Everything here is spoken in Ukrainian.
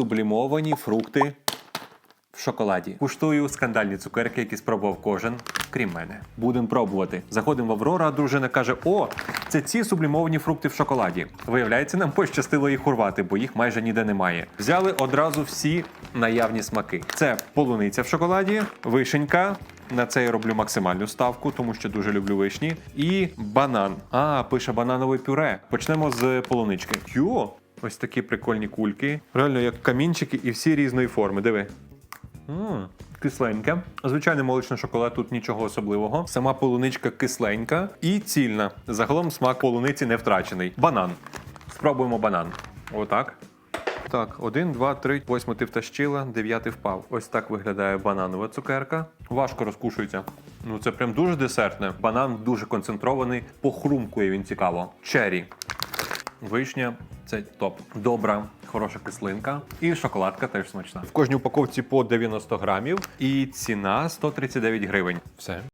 сублімовані фрукти в шоколаді. Куштую скандальні цукерки, які спробував кожен, крім мене. Будемо пробувати. Заходимо в Аврора, а дружина каже: О, це ці сублімовані фрукти в шоколаді. Виявляється, нам пощастило їх урвати, бо їх майже ніде немає. Взяли одразу всі наявні смаки. Це полуниця в шоколаді, вишенька. На це я роблю максимальну ставку, тому що дуже люблю вишні. І банан. А, пише бананове пюре. Почнемо з полунички. Йо! Ось такі прикольні кульки. Реально як камінчики і всі різної форми. Диви. Мм, кисленьке. Звичайний молочний шоколад, тут нічого особливого. Сама полуничка кисленька і цільна. Загалом смак полуниці не втрачений. Банан. Спробуємо банан. Отак. Так, один, два, три, восьмий ти втащила, дев'ятий впав. Ось так виглядає бананова цукерка. Важко розкушується. Ну це прям дуже десертне. Банан дуже концентрований, похрумкує він цікаво. Черрі. Вишня це топ. Добра, хороша кислинка. І шоколадка теж смачна. В кожній упаковці по 90 грамів. І ціна 139 гривень. Все.